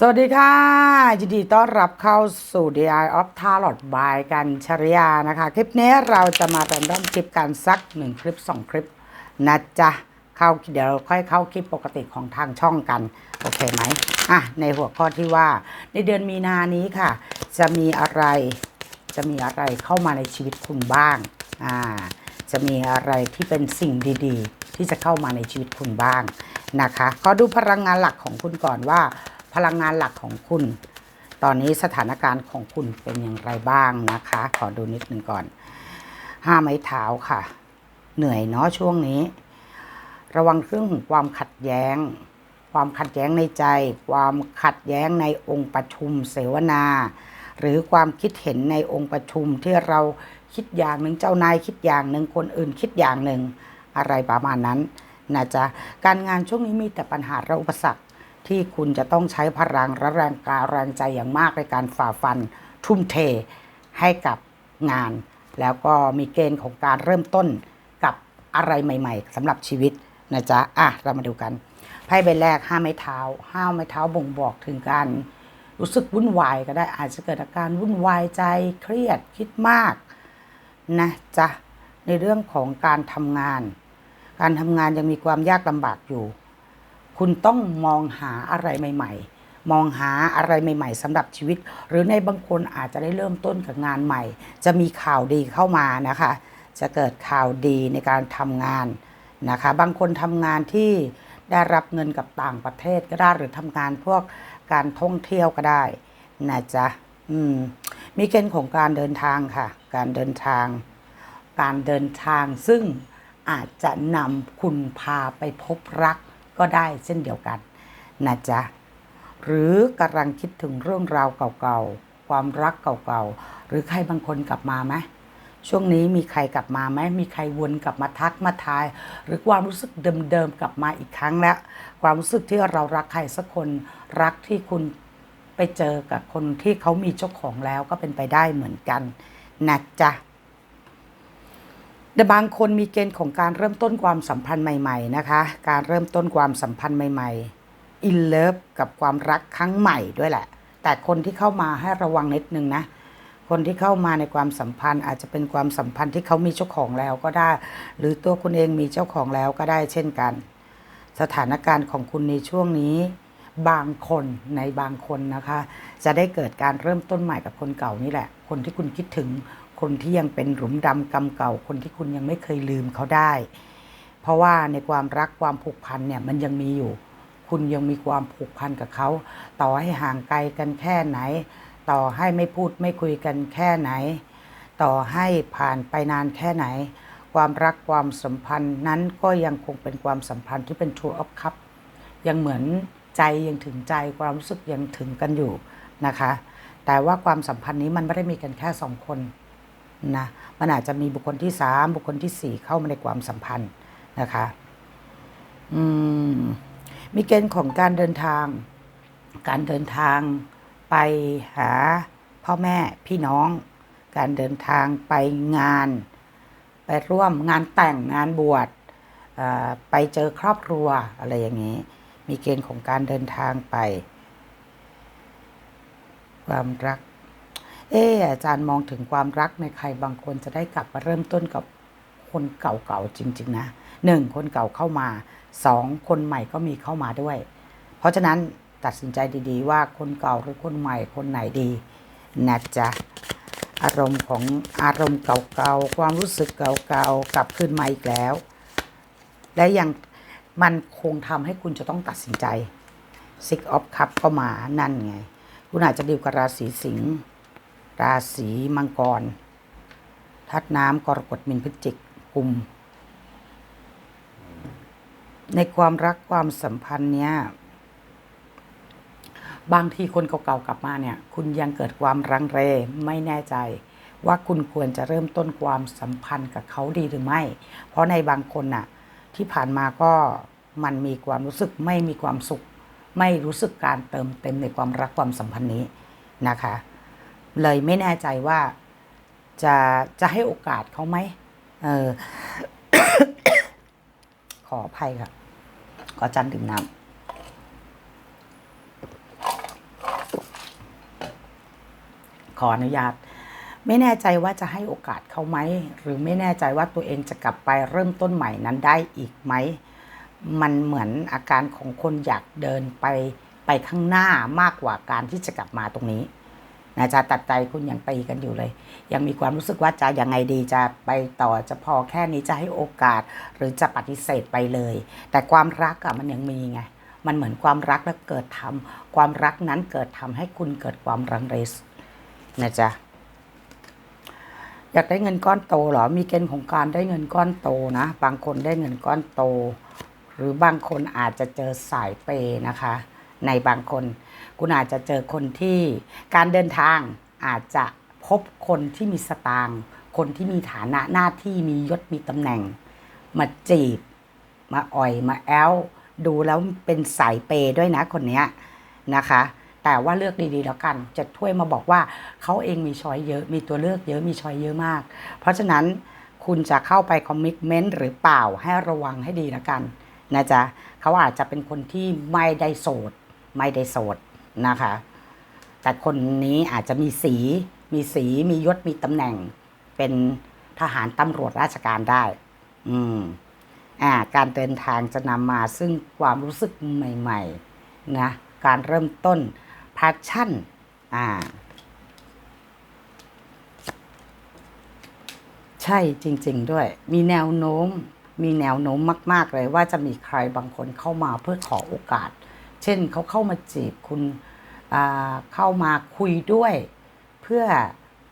สวัสดีค่ะ ยินดีต้อนรับเข้าสู่ DI of Tarot by กันชริยานะคะ คลิปนี้เราจะมาแรนดอมคลิปกันสัก 1 คลิป 2 คลิปนะจ๊ะเข้าเดี๋ยวเราค่อยเข้าคลิปปกติของทางช่องกัน โอเคไหมอะ ในหัวข้อที่ว่า ในเดือนมีนานี้ค่ะ จะมีอะไร จะมีอะไรเข้ามาในชีวิตคุณบ้างอ่าจะมีอะไรที่เป็นสิ่งดี ๆ ที่จะเข้ามาในชีวิตคุณบ้างนะคะขอดูพลังงานหลักของคุณก่อนว่า พลังงานหลักของคุณ ตอนนี้สถานการณ์ของคุณเป็นอย่างไรบ้างนะคะ ขอดูนิดหนึ่งก่อนห้าไม้เท้าค่ะ เหนื่อยเนาะช่วงนี้ ระวังเรื่องของความขัดแย้ง ความขัดแย้งในใจ ความขัดแย้งในองค์ประชุมเสวนา หรือความคิดเห็นในองค์ประชุมที่เราคิดอย่างหนึ่งเจ้านายคิดอย่างหนึ่งคนอื่นคิดอย่างหนึ่งอะไรประมาณนั้นนะจ๊ะการงานช่วงนี้มีแต่ปัญหาและอุปสรรค ที่คุณจะต้องใช้พลังและแรงกายแรงใจอย่างมากในการฝ่าฟัน ทุ่มเทให้กับงาน แล้วก็มีเกณฑ์ของการเริ่มต้นกับอะไรใหม่ ๆสำหรับชีวิตนะจ๊ะอะเรามาดูกันไพ่ใบแรกห้าไม้เท้าห้าไม้เท้าบ่งบอกถึงการรู้สึกวุ่นวายก็ได้อาจจะเกิดอาการวุ่นวายใจเครียดคิดมากนะจ๊ะในเรื่องของการทำงาน การทำงานยังมีความยากลำบากอยู่ คุณต้องมองหาอะไรใหม่ ๆมองหาอะไรใหม่ ๆสำหรับชีวิต หรือในบางคนอาจจะได้เริ่มต้นกับงานใหม่ จะมีข่าวดีเข้ามานะคะ จะเกิดข่าวดีในการทำงานนะคะ บางคนทำงานที่ได้รับเงินกับต่างประเทศก็ได้หรือทำงานพวกการท่องเที่ยวก็ได้นะจ๊ะอืมมีเกณฑ์ของการเดินทางค่ะ การเดินทาง การเดินทางซึ่งอาจจะนำคุณพาไปพบรัก ก็ได้เช่นเดียวกันนะจ๊ะหรือกำลังคิดถึงเรื่องราวเก่าๆ ความรักเก่าๆ หรือใครบางคนกลับมาไหมช่วงนี้มีใครกลับมาไหมมีใครวนกลับมาทักมาทาย หรือความรู้สึกเดิมๆกลับมาอีกครั้งแล้ว ความรู้สึกที่เรารักใครสักคนรักที่คุณไปเจอกับคนที่เขามีเจ้าของแล้วก็เป็นไปได้เหมือนกันนะจ๊ะ แต่บางคนมีเกณฑ์ของการเริ่มต้นความสัมพันธ์ใหม่ ๆ นะคะ การเริ่มต้นความสัมพันธ์ใหม่ ๆ อินเลิฟกับความรักครั้งใหม่ด้วยแหละ แต่คนที่เข้ามาให้ระวังนิดนึงนะ คนที่เข้ามาในความสัมพันธ์อาจจะเป็นความสัมพันธ์ที่เขามีเจ้าของแล้วก็ได้ หรือตัวคุณเองมีเจ้าของแล้วก็ได้เช่นกัน สถานการณ์ของคุณในช่วงนี้บางคนในบางคนนะคะ จะได้เกิดการเริ่มต้นใหม่กับคนเก่านี่แหละ คนที่คุณคิดถึง คนที่ยังเป็นหลุมดำกรรมเก่า คนที่คุณยังไม่เคยลืมเขาได้ เพราะว่าในความรักความผูกพันเนี่ยมันยังมีอยู่ คุณยังมีความผูกพันกับเขา ต่อให้ห่างไกลกันแค่ไหน ต่อให้ไม่พูดไม่คุยกันแค่ไหน ต่อให้ผ่านไปนานแค่ไหน ความรักความสัมพันธ์นั้นก็ยังคงเป็นความสัมพันธ์ที่เป็น true of cup ยังเหมือนใจยังถึงใจความรู้สึกยังถึงกันอยู่นะคะ แต่ว่าความสัมพันธ์นี้มันไม่ได้มีกันแค่สองคน นะมันอาจจะมีบุคคลที่สามบุคคลที่สี่เข้ามาในความสัมพันธ์นะคะอืมมีเกณฑ์ของการเดินทาง การเดินทางไปหาพ่อแม่พี่น้อง การเดินทางไปงาน ไปร่วมงานแต่งงานบวชไปเจอครอบครัวอะไรอย่างนี้ มีเกณฑ์ของการเดินทางไป ความรัก เอออาจารย์มองถึงความรักในใครบางคนจะได้กลับมาเริ่มต้นกับคนเก่าๆจริง ๆ นะหนึ่งคนเก่าเข้ามาสองคนใหม่ก็มีเข้ามาด้วย เพราะฉะนั้นตัดสินใจดีๆ ว่าคนเก่าหรือคนใหม่คนไหนดีนะจ๊ะอารมณ์ของอารมณ์เก่าๆความรู้สึกเก่าๆกลับคืนมาอีกแล้ว และยังมันคงทำให้คุณจะต้องตัดสินใจ Six of Cup ก็มานั่นไง คุณอาจจะดีลกับราศีสิงห์ ราศีมังกรทัดน้ำกรกฎมินพฤจิกกุม ในความรักความสัมพันธ์เนี้ยบางทีคนเก่าๆกลับมาเนี่ย คุณยังเกิดความรังเรไม่แน่ใจ ว่าคุณควรจะเริ่มต้นความสัมพันธ์กับเขาดีหรือไม่ เพราะในบางคนน่ะ ที่ผ่านมาก็มันมีความรู้สึกไม่มีความสุข ไม่รู้สึกการเติมเต็มในความรักความสัมพันธ์นี้นะคะ เลยไม่แน่ใจว่าจะจะให้โอกาสเขาไหมเออ ขออภัยค่ะ ขอจันดื่มน้ำขออนุญาต ไม่แน่ใจว่าจะให้โอกาสเขาไหม หรือไม่แน่ใจว่าตัวเองจะกลับไปเริ่มต้นใหม่นั้นได้อีกไหม มันเหมือนอาการของคนอยากเดินไปไปข้างหน้ามากกว่าการที่จะกลับมาตรงนี้ นะจะตัดใจคุณยังตีกันอยู่เลย ยังมีความรู้สึกว่าจะยังไงดีจะไปต่อจะพอแค่นี้จะให้โอกาส หรือจะปฏิเสธไปเลย แต่ความรักอะมันยังมีไงมันเหมือนความรักแล้วเกิดทำความรักนั้นเกิดทำให้คุณเกิดความรังเลนะจ๊ะอยากได้เงินก้อนโตเหรอ มีเกณฑ์ของการได้เงินก้อนโตนะ บางคนได้เงินก้อนโต หรือบางคนอาจจะเจอสายเปย์นะคะ ในบางคน คุณอาจจะเจอคนที่การเดินทางอาจจะพบคนที่มีสตางค์คนที่มีฐานะหน้าที่มียศมีตำแหน่ง มาจีบ มาอ่อยมาแอลดูแล้วเป็นสายเปย์ด้วยนะคนเนี้ยนะคะ แต่ว่าเลือกดีๆแล้วกันจะช่วยมาบอกว่าเขาเองมีช้อยเยอะ มีตัวเลือกเยอะมีช้อยเยอะมาก เพราะฉะนั้นคุณจะเข้าไปคอมมิชเมนต์หรือเปล่าให้ระวังให้ดีแล้วกันนะจ๊ะเขาอาจจะเป็นคนที่ไม่ได้โสด ไม่ได้โสดนะคะ แต่คนนี้อาจจะมีสี มีสีมียศมีตำแหน่ง เป็นทหารตำรวจราชการได้ อืมอ่าการเดินทางจะนำมาซึ่งความรู้สึกใหม่ๆนะการเริ่มต้น passion อ่าใช่จริง ๆ ด้วย มีแนวโน้ม มีแนวโน้มมาก ๆ เลยว่าจะมีใครบางคนเข้ามาเพื่อขอโอกาส เช่นเขาเข้ามาจีบคุณเข้ามาคุยด้วย เพื่อ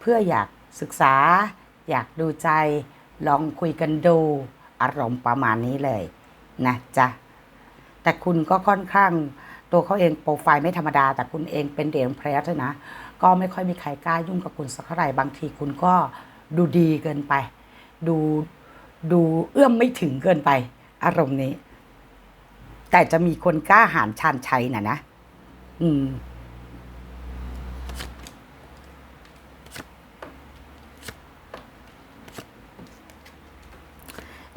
เพื่ออยากศึกษา อยากดูใจลองคุยกันดูอารมณ์ประมาณนี้เลยนะจ๊ะแต่คุณก็ค่อนข้างตัวเขาเองโปรไฟล์ไม่ธรรมดา แต่คุณเองเป็นเดนเพรสนะ ก็ไม่ค่อยมีใครกล้ายุ่งกับคุณสักเท่าไหร่บางทีคุณก็ดูดีเกินไป ดูดูเอื้อมไม่ถึงเกินไป อารมณ์นี้ แต่จะมีคนกล้าหาญชาญชัยน่ะนะ อืม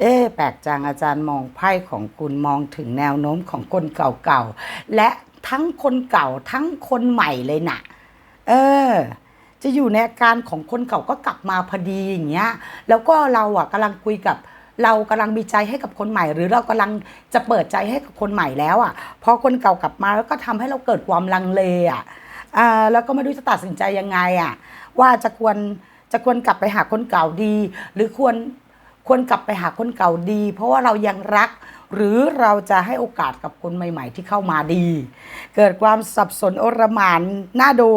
เอ๊แปลกจังอาจารย์มองไพ่ของคุณมองถึงแนวโน้มของคนเก่าๆ และทั้งคนเก่าทั้งคนใหม่เลยน่ะ เออจะอยู่ในอาการของคนเก่าก็กลับมาพอดีอย่างเงี้ย แล้วก็เราอะกำลังคุยกับ เรากำลังมีใจให้กับคนใหม่ หรือเรากำลังจะเปิดใจให้กับคนใหม่แล้วอะพอคนเก่ากลับมาแล้วก็ทำให้เราเกิดความลังเลอะอ่าแล้วก็ไม่รู้จะตัดสินใจยังไงอะว่าจะควรจะควรกลับไปหาคนเก่าดี หรือควรควรกลับไปหาคนเก่าดี เพราะว่าเรายังรัก หรือเราจะให้โอกาสกับคนใหม่ ๆ ที่เข้ามาดี เกิดความสับสนโอรหมานน่าดู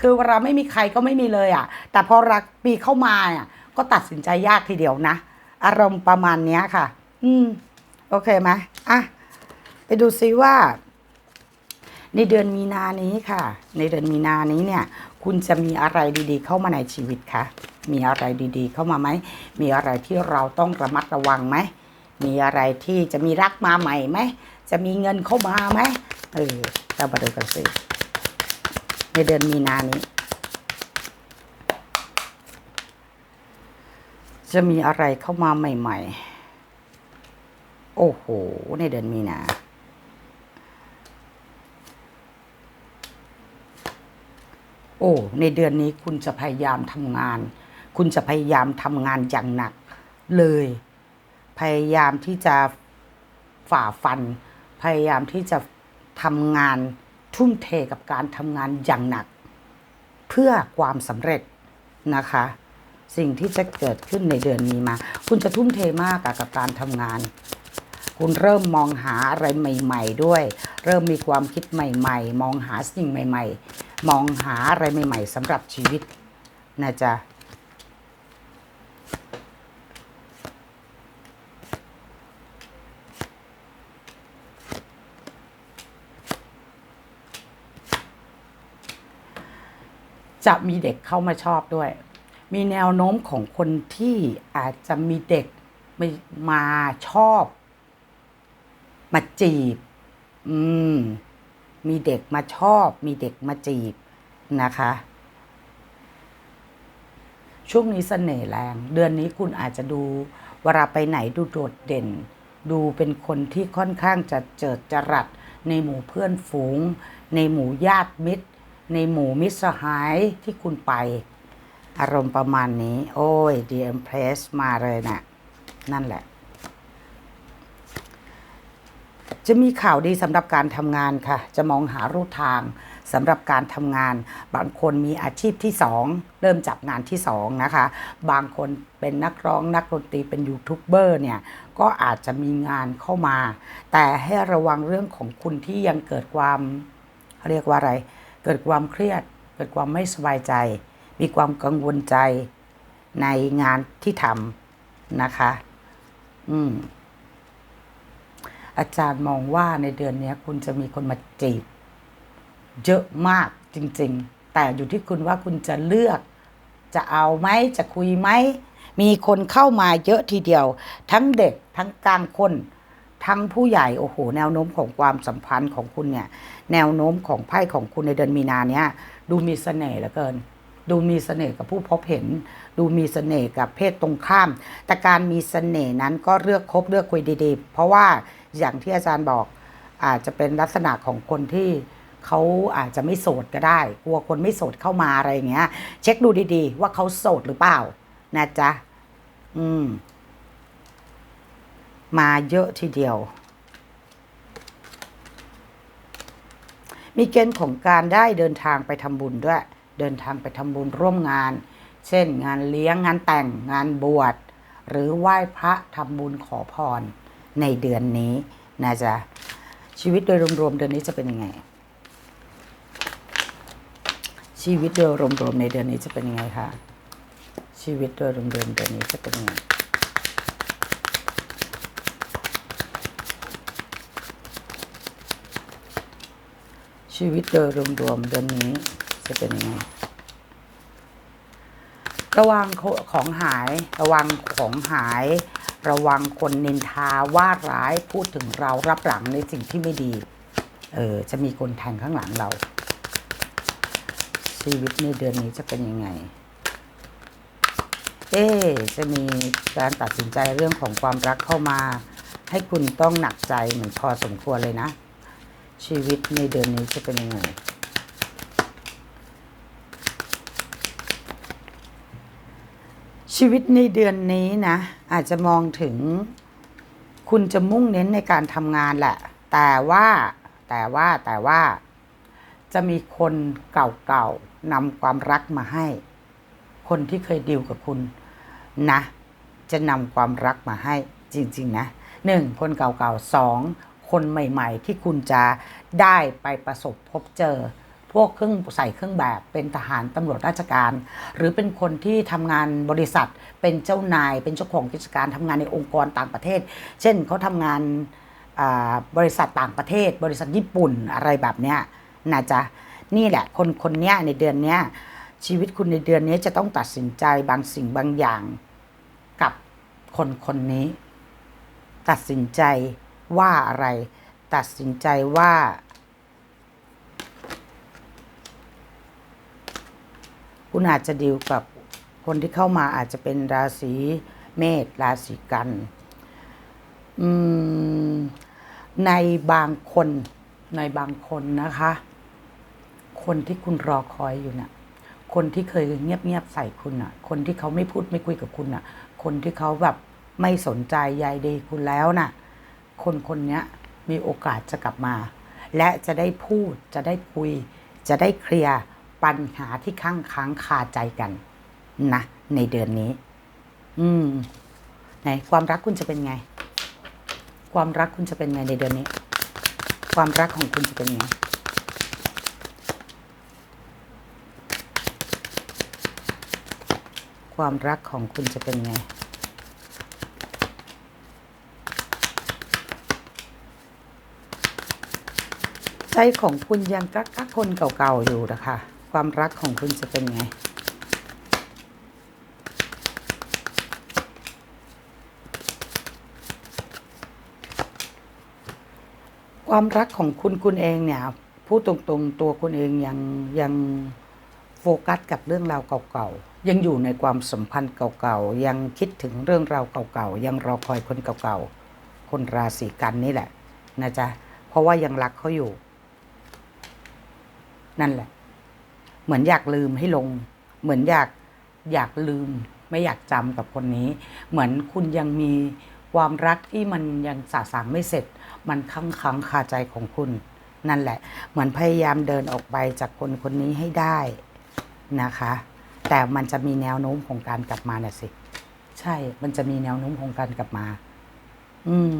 คือเวลาไม่มีใครก็ไม่มีเลยอะแต่พอรักปีเข้ามาอะก็ตัดสินใจยากทีเดียวนะ อารมณ์ประมาณเนี้ยค่ะ อืม โอเคไหมอะ ไปดูซิว่า ในเดือนมีนานี้ค่ะ ในเดือนมีนานี้เนี่ย คุณจะมีอะไรดีๆ เข้ามาในชีวิตคะมีอะไรดีๆ เข้ามาไหม มีอะไรที่เราต้องระมัดระวังไหม มีอะไรที่จะมีรักมาใหม่ไหม จะมีเงินเข้ามาไหมเออเรามาดูกันสิในเดือนมีนานี้ จะมีอะไรเข้ามาใหม่ ๆ โอ้โห ในเดือนมีนาโอ้ในเดือนนี้คุณจะพยายามทำงาน คุณจะพยายามทำงานอย่างหนักเลย พยายามที่จะฝ่าฟัน พยายามที่จะทำงานทุ่มเทกับการทำงานอย่างหนัก เพื่อความสำเร็จนะคะ สิ่งที่จะเกิดขึ้นในเดือนนี้มาคุณจะทุ่มเทมากกับการทำงาน คุณเริ่มมองหาอะไรใหม่ ๆ ด้วย เริ่มมีความคิดใหม่ ๆ มองหาสิ่งใหม่ ๆ มองหาอะไรใหม่ ๆสำหรับชีวิตนะจ๊ะจะมีเด็กเข้ามาชอบด้วย มีแนวโน้มของคนที่อาจจะมีเด็กมามาชอบ มาจีบ อืม มีเด็กมาชอบ มีเด็กมาจีบนะคะ ช่วงนี้เสน่ห์แรง เดือนนี้คุณอาจจะดูเวลาไปไหนดูโดดเด่น ดูเป็นคนที่ค่อนข้างจะเจิดจรัสในหมู่เพื่อนฝูง ในหมู่ญาติมิตร ในหมู่มิตรสหายที่คุณไป อารมณ์ประมาณนี้ โอ้ยดีเอ็มเพรสมาเลยนะ่ะ นั่นแหละ จะมีข่าวดีสำหรับการทำงานค่ะ จะมองหารูทางสำหรับการทำงาน บางคนมีอาชีพที่สองเริ่มจากงานที่สองนะคะ บางคนเป็นนักร้องนักดนตรีเป็นยูทูบเบอร์เนี่ย ก็อาจจะมีงานเข้ามา แต่ให้ระวังเรื่องของคุณที่ยังเกิดความเรียกว่าอะไร เกิดความเครียด เกิดความไม่สบายใจ มีความกังวลใจในงานที่ทำนะคะ อืม อาจารย์มองว่าในเดือนนี้คุณจะมีคนมาจีบ เยอะมากจริง ๆ แต่อยู่ที่คุณว่าคุณจะเลือก จะเอาไหมจะคุยไหม มีคนเข้ามาเยอะทีเดียว ทั้งเด็กทั้งกลางคนทั้งผู้ใหญ่โอ้โหแนวโน้มของความสัมพันธ์ของคุณเนี่ย แนวโน้มของไพ่ของคุณในเดือนมีนาเนี้ยดูมีเสน่ห์เหลือเกิน ดูมีเสน่ห์กับผู้พบเห็น ดูมีเสน่ห์กับเพศตรงข้าม แต่การมีเสน่ห์นั้นก็เลือกคบเลือกคุยดีๆ เพราะว่าอย่างที่อาจารย์บอกอาจจะเป็นลักษณะของคนที่เขาอาจจะไม่โสดก็ได้ กลัวคนไม่โสดเข้ามาอะไรอย่างเงี้ย เช็คดูดีๆ ว่าเขาโสดหรือเปล่านะจ๊ะอืม มาเยอะทีเดียว มีเกณฑ์ของการได้เดินทางไปทำบุญด้วย เดินทางไปทำบุญร่วมงาน เช่น งานเลี้ยงงานแต่งงานบวช หรือไหว้พระทำบุญขอพรในเดือนนี้นะจ๊ะชีวิตโดยรวมๆเดือนนี้จะเป็นยังไง ชีวิตโดยรวมๆในเดือนนี้จะเป็นยังไงคะชีวิตโดยรวมๆเดือนนี้จะเป็นยังไงชีวิตโดยรวมๆเดือนนี้ จะเป็นยังไง ระวังของหาย ระวังของหาย ระวังคนนินทาว่าร้ายพูดถึงเรารับหลังในสิ่งที่ไม่ดี เออ จะมีคนแทงข้างหลังเรา ชีวิตในเดือนนี้จะเป็นยังไงเอ๊จะมีการตัดสินใจเรื่องของความรักเข้ามา ให้คุณต้องหนักใจเหมือนพอสมควรเลยนะ ชีวิตในเดือนนี้จะเป็นยังไง ชีวิตในเดือนนี้นะ อาจจะมองถึง คุณจะมุ่งเน้นในการทำงานแหละ แต่ว่าแต่ว่าแต่ว่าจะมีคนเก่าๆนำความรักมาให้ คนที่เคยดีลกับคุณนะ จะนำความรักมาให้จริง ๆ นะหนึ่งคนเก่าๆสองคนใหม่ ๆ ที่คุณจะได้ไปประสบพบเจอ วกเครื่องใส่เครื่องแบบเป็นทหารตำรวจราชการ หรือเป็นคนที่ทำงานบริษัท เป็นเจ้านาย เป็นเจ้าของกิจการทำงานในองค์กรต่างประเทศ เช่นเขาทำงานบริษัทต่างประเทศ บริษัทญี่ปุ่นอะไรแบบเนี้ยนะจ๊ะนี่แหละคนคนเนี้ยในเดือนเนี้ยชีวิตคุณในเดือนนี้จะต้องตัดสินใจบางสิ่งบางอย่างกับคนคนนี้ ตัดสินใจว่าอะไร ตัดสินใจว่า คุณอาจจะดีลกับคนที่เข้ามาอาจจะเป็นราศีเมษราศีกันอืมในบางคนในบางคนนะคะ คนที่คุณรอคอยอยู่น่ะ คนที่เคยเงียบๆใส่คุณน่ะ คนที่เขาไม่พูดไม่คุยกับคุณน่ะ คนที่เขาแบบไม่สนใจใยดีคุณแล้วน่ะ คนคนนี้มีโอกาสจะกลับมา และจะได้พูดจะได้คุย จะได้เคลียร์ ปัญหาที่ค้างค้างคาใจกันนะในเดือนนี้ อืมไหนความรักคุณจะเป็นไง ความรักคุณจะเป็นไงในเดือนนี้ ความรักของคุณจะเป็นไงความรักของคุณจะเป็นไง ใจของคุณยังกักกักคนเก่าๆอยู่นะคะ ความรักของคุณจะเป็นไง ความรักของคุณคุณเองเนี่ยพูดตรงๆตัวคุณเองยังยังโฟกัสกับเรื่องราวเก่าๆ ยังอยู่ในความสัมพันธ์เก่าๆ ยังคิดถึงเรื่องราวเก่าๆ ยังรอคอยคนเก่าๆ คนราศีกันนี่แหละนะจ๊ะ เพราะว่ายังรักเขาอยู่ นั่นแหละ เหมือนอยากลืมให้ลง เหมือนอยากอยากลืม ไม่อยากจำกับคนนี้ เหมือนคุณยังมีความรักที่มันยังสาสางไม่เสร็จ มันค้างค้างคาใจของคุณ นั่นแหละ เหมือนพยายามเดินออกไปจากคนคนนี้ให้ได้นะคะ แต่มันจะมีแนวโน้มของการกลับมาน่ะสิ ใช่ มันจะมีแนวโน้มของการกลับมา อืม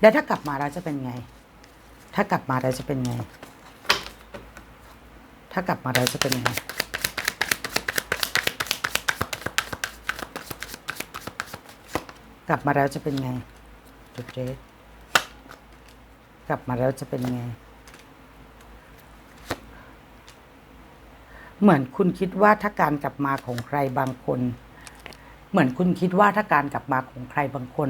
แล้วถ้ากลับมาแล้วจะเป็นไง ถ้ากลับมาแล้วจะเป็นไง ถ้ากลับมาแล้วจะเป็นไงกลับมาแล้วจะเป็นไงจุดเจดกลับมาแล้วจะเป็นไง เหมือนคุณคิดว่าถ้าการกลับมาของใครบางคน เหมือนคุณคิดว่าถ้าการกลับมาของใครบางคน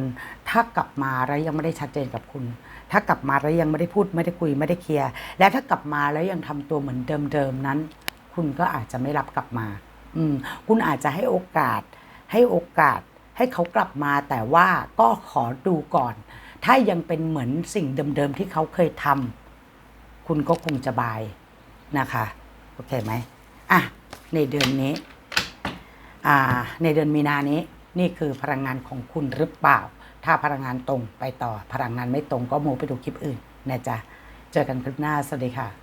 ถ้ากลับมาแล้วยังไม่ได้ชัดเจนกับคุณ ถ้ากลับมาแล้วยังไม่ได้พูดไม่ได้คุยไม่ได้เคลียร์และถ้ากลับมาแล้วยังทำตัวเหมือนเดิมๆนั้น คุณก็อาจจะไม่รับกลับมา อืมคุณอาจจะให้โอกาส ให้โอกาส ให้เขากลับมาแต่ว่าก็ขอดูก่อน ถ้ายังเป็นเหมือนสิ่งเดิมๆที่เขาเคยทำคุณก็คงจะบายนะคะโอเคไหมอะในเดือนนี้ อ่า ในเดือนมีนานี้ นี่คือพลังงานของคุณหรือเปล่า ถ้าพลังงานตรงไปต่อ พลังงานไม่ตรงก็โมไปดูคลิปอื่นนะจ๊ะ เจอกันคลิปหน้า สวัสดีค่ะ